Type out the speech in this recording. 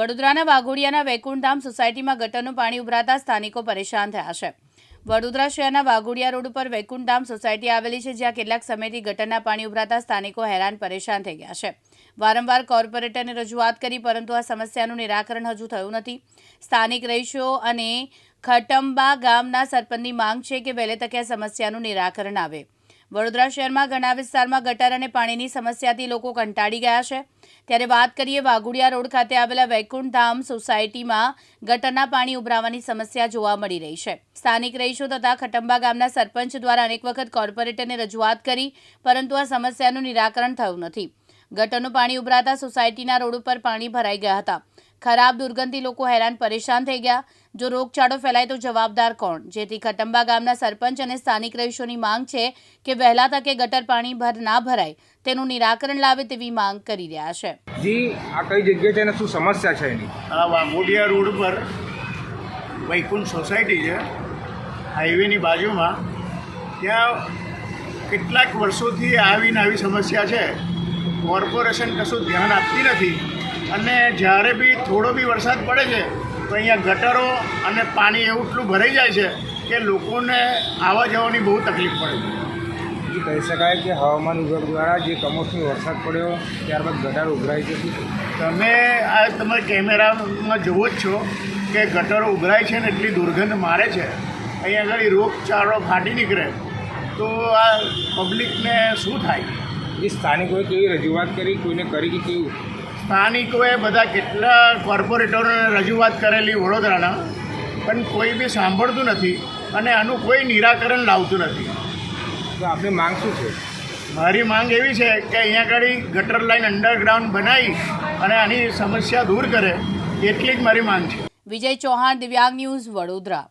વડોદરાના વાઘોડિયાના વૈકુંઠધામ સોસાયટીમાં ગટરનું પાણી ઉભરાતા સ્થાનિકો પરેશાન થયા છે. વડોદરા શહેરના વાઘોડિયા રોડ ઉપર વૈકુંઠધામ સોસાયટી આવેલી છે, જ્યાં કેટલાક સમયથી ગટરના પાણી ઉભરાતા સ્થાનિકો હેરાન પરેશાન થઈ ગયા છે. વારંવાર કોર્પોરેટરને રજૂઆત કરી, પરંતુ આ સમસ્યાનું નિરાકરણ હજુ થયું નથી. સ્થાનિક રહીશો અને ખટંબા ગામના સરપંચની માંગ છે કે વહેલે તકે આ સમસ્યાનું નિરાકરણ આવે. વડોદરા શહેરમાં ઘણા વિસ્તારમાં ગટર અને પાણીની સમસ્યાથી લોકો કંટાળી ગયા છે. ત્યારે વાત કરીએ વાઘુડિયા રોડ ખાતે આવેલા વૈકુંઠ ધામ સોસાયટીમાં ગટરના પાણી ઉભરાવાની સમસ્યા જોવા મળી રહી છે. સ્થાનિક રહીશો તથા ખટંબા ગામના સરપંચ દ્વારા અનેક વખત કોર્પોરેટરને રજૂઆત કરી, પરંતુ આ સમસ્યાનું નિરાકરણ થયું નથી. ગટરનું પાણી ઉભરાતા સોસાયટીના રોડ ઉપર પાણી ભરાઈ ગયા હતા. ખરાબ દુર્ગંધથી લોકો હેરાન પરેશાન થઈ ગયા. જો રોગચાળો ફેલાય તો જવાબદાર કોણ? જેથી ખટંબા ગામના સરપંચ અને સ્થાનિક રહીશોની માંગ છે કે વહેલા તકે ગટર પાણી ભર ના ભરાય તેનું નિરાકરણ લાવે તેવી માંગ કરી રહ્યા છે. જી આ કઈ જગ્યા છે અને શું સમસ્યા છે એની? આ વાઘોડિયા રોડ પર વૈકુંઠ સોસાયટી છે હાઈવેની બાજુમાં. ત્યાં કેટલાક વર્ષોથી આવીને આવી સમસ્યા છે. કોર્પોરેશન કશું ધ્યાન આપતી નથી. અને જ્યારે બી થોડો બી વરસાદ પડે છે તો અહીંયા ગટરો અને પાણી એવું એટલું ભરાઈ જાય છે કે લોકોને આવવા જવાની બહુ તકલીફ પડે છે. કહી શકાય કે હવામાન વિભાગ દ્વારા જે કમોસમી વરસાદ પડ્યો ત્યારબાદ ગટર ઉભરાય છે. તમે આ તમે કેમેરામાં જુઓ જ છો કે ગટરો ઉભરાય છે ને એટલી દુર્ગંધ મારે છે. અહીંયા આગળ રોગચાળો ફાટી નીકળે તો આ પબ્લિકને શું થાય? એ સ્થાનિકોએ કેવી રજૂઆત કરી? કોઈને કરી કે કેવું? સ્થાનિકોએ બધા કેટલા કોર્પોરેટરોને રજૂઆત કરેલી વડોદરાના પણ કોઈ બી સાંભળતું નથી અને આનું કોઈ નિરાકરણ લાવતું નથી. તો આપણે માંગ શું છે? મારી માંગ એવી છે કે અહીંયા આગળ ગટર લાઈન અંડરગ્રાઉન્ડ બનાવી અને આની સમસ્યા દૂર કરે એટલી જ મારી માંગ છે. વિજય ચૌહાણ દિવ્યાંગ ન્યૂઝ વડોદરા.